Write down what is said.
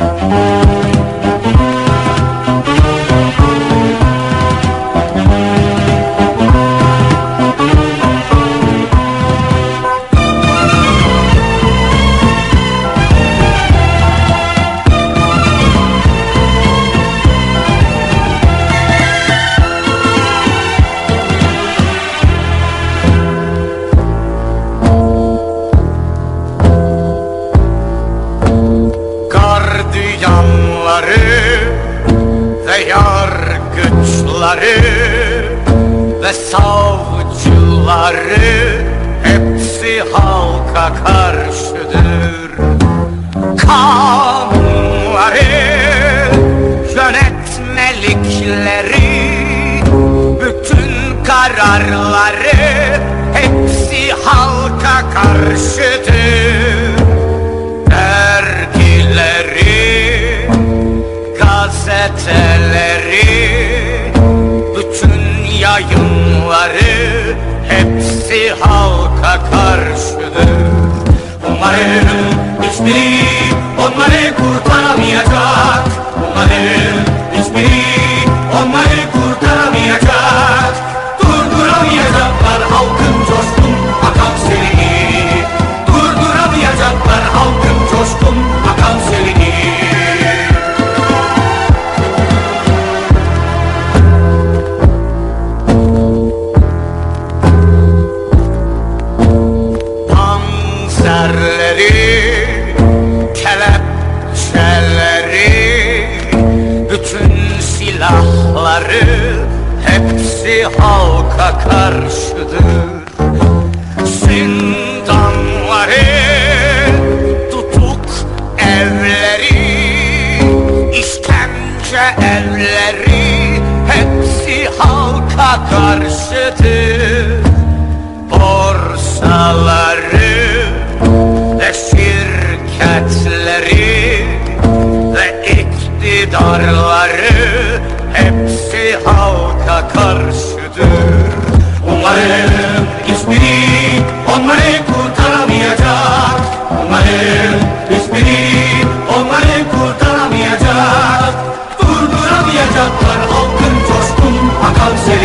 Müzik gardiyanları ve yargıçları ve savcıları hepsi halka karşıdır. Kanunları, yönetmelikleri, bütün kararları hepsi halka karşıdır gazeteleri, bütün yayınları hepsi halka karşıdır. Onların hiçbiri onları kurtaramayacak. günahları hepsi halka karşıdır. Zindanları tutuk evleri işkence evleri hepsi halka karşıdır. Borsaları ve şirketleri ve iktidarları karşıdır. Bunların hiçbiri onları kurtaramayacak. Bunların hiçbiri onları kurtaramayacak. Durduramayacaklar halkın coşkun akan sevgi